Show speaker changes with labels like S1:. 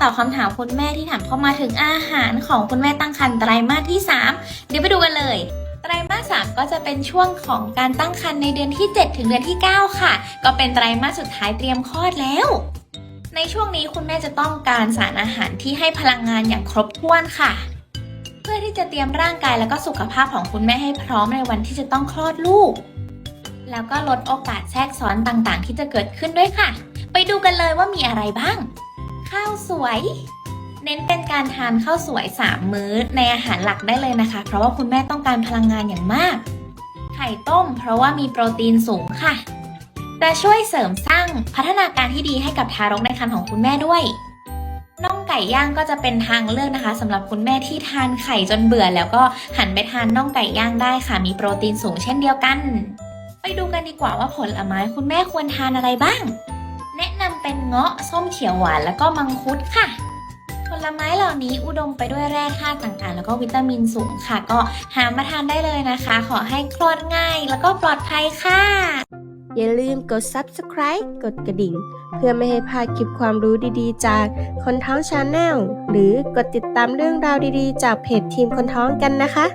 S1: ตอบคำถามคุณแม่ที่ถามเข้ามาถึงอาหารของคุณแม่ตั้งครรภ์ไตรมาสที่ 3 เดี๋ยวไปดูกันเลยไตรมาส3ก็จะเป็นช่วงของการตั้งครรภ์ในเดือนที่ 7 ถึงเดือนที่ 9 ค่ะ ก็เป็นไตรมาสสุดท้ายเตรียมคลอดแล้ว ในช่วงนี้คุณแม่จะต้องการสารอาหารที่ให้พลังงานอย่างครบถ้วนค่ะ เพื่อที่จะเตรียมร่างกายแล้วก็สุขภาพของคุณแม่ให้พร้อมในวันที่จะต้องคลอดลูก แล้วก็ลดโอกาสแทรกซ้อนต่างๆ ที่จะเกิดขึ้นด้วยค่ะ ไปดูกันเลยว่ามีอะไรบ้าง ข้าวสวย เน้นเป็นการทานข้าวสวย 3 มื้อในอาหารหลักได้เลยนะคะ เพราะว่าคุณแม่ต้องการพลังงานอย่างมาก ไข่ต้ม เพราะว่ามีโปรตีนสูงค่ะจะช่วยเสริมสร้างพัฒนาการที่ดีให้กับทารกในครรภ์ของคุณแม่ด้วยน่องไก่ย่างก็จะเป็นทางเลือกนะคะสำหรับคุณแม่ที่ทานไข่จนเบื่อ แล้วก็หันไปทานน่องไก่ย่างได้ค่ะ มีโปรตีนสูงเช่นเดียวกัน ไปดูกันดีกว่าว่าผลไม้คุณแม่ควรทานอะไรบ้าง แนะนำเป็นเงาะส้มเขียวหวานแล้วก็มังคุดค่ะ ผลไม้เหล่านี้อุดมไปด้วยแร่ธาตุต่างๆ แล้วก็วิตามินสูงค่ะ ก็หามาทานได้เลยนะคะ ขอให้คลอดง่ายแล้วก็ปลอดภัยค่ะ
S2: อย่าลืมกด subscribe กดกระดิ่ง เพื่อไม่ให้พลาดคลิปความรู้ดีๆ จากคนท้องชาแนลหรือกดติดตามเรื่องราวดีๆ จากเพจทีมคนท้องกันนะคะ